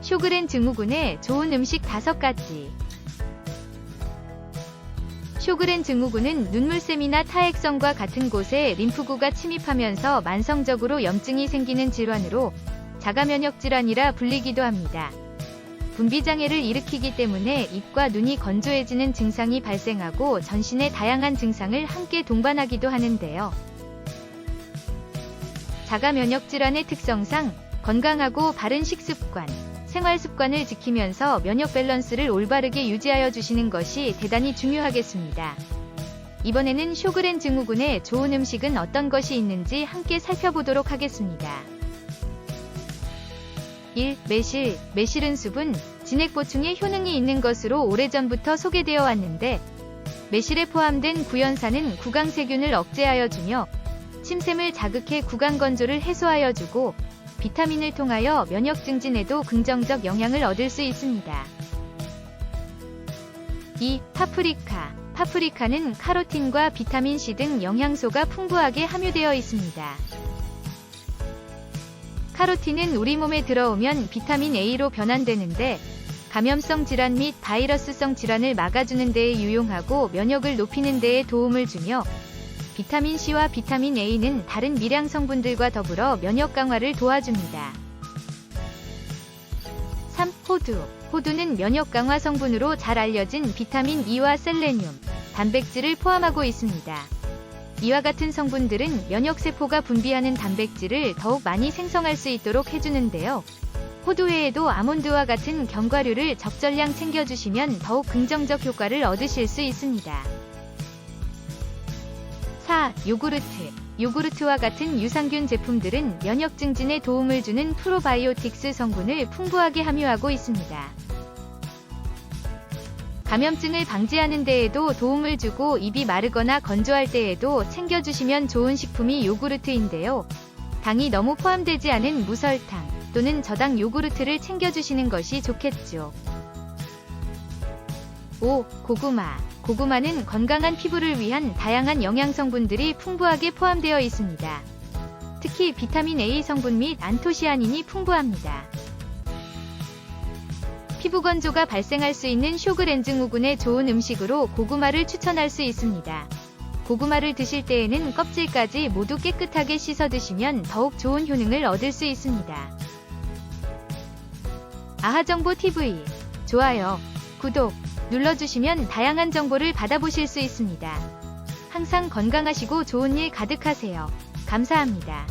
쇼그렌 증후군에 좋은 음식 5가지. 쇼그렌 증후군은 눈물샘이나 타액성과 같은 곳에 림프구가 침입하면서 만성적으로 염증이 생기는 질환으로 자가면역 질환이라 불리기도 합니다. 분비장애를 일으키기 때문에 입과 눈이 건조해지는 증상이 발생하고 전신의 다양한 증상을 함께 동반하기도 하는데요. 자가면역 질환의 특성상 건강하고 바른 식습관, 생활 습관을 지키면서 면역 밸런스를 올바르게 유지하여 주시는 것이 대단히 중요하겠습니다. 이번에는 쇼그렌 증후군에 좋은 음식은 어떤 것이 있는지 함께 살펴보도록 하겠습니다. 1. 매실. 매실은 수분, 진액 보충에 효능이 있는 것으로 오래전부터 소개되어 왔는데, 매실에 포함된 구연산은 구강세균을 억제하여 주며, 침샘을 자극해 구강 건조를 해소하여 주고, 비타민을 통하여 면역 증진에도 긍정적 영향을 얻을 수 있습니다. 2. 파프리카. 파프리카는 카로틴과 비타민C 등 영양소가 풍부하게 함유되어 있습니다. 카로틴은 우리 몸에 들어오면 비타민 A로 변환되는데 감염성 질환 및 바이러스성 질환을 막아주는 데에 유용하고 면역을 높이는 데에 도움을 주며 비타민 C와 비타민 A는 다른 미량 성분들과 더불어 면역 강화를 도와줍니다. 3. 호두. 호두는 면역 강화 성분으로 잘 알려진 비타민 E와 셀레늄, 단백질을 포함하고 있습니다. 이와 같은 성분들은 면역세포가 분비하는 단백질을 더욱 많이 생성할 수 있도록 해주는데요. 호두 외에도 아몬드와 같은 견과류를 적절량 챙겨주시면 더욱 긍정적 효과를 얻으실 수 있습니다. 4. 요구르트. 요구르트와 같은 유산균 제품들은 면역 증진에 도움을 주는 프로바이오틱스 성분을 풍부하게 함유하고 있습니다. 감염증을 방지하는 데에도 도움을 주고 입이 마르거나 건조할 때에도 챙겨주시면 좋은 식품이 요구르트인데요. 당이 너무 포함되지 않은 무설탕 또는 저당 요구르트를 챙겨주시는 것이 좋겠죠. 5. 고구마. 고구마는 건강한 피부를 위한 다양한 영양 성분들이 풍부하게 포함되어 있습니다. 특히 비타민 A 성분 및 안토시아닌이 풍부합니다. 피부 건조가 발생할 수 있는 쇼그렌 증후군에 좋은 음식으로 고구마를 추천할 수 있습니다. 고구마를 드실 때에는 껍질까지 모두 깨끗하게 씻어 드시면 더욱 좋은 효능을 얻을 수 있습니다. 아하정보 TV 좋아요, 구독 눌러주시면 다양한 정보를 받아보실 수 있습니다. 항상 건강하시고 좋은 일 가득하세요. 감사합니다.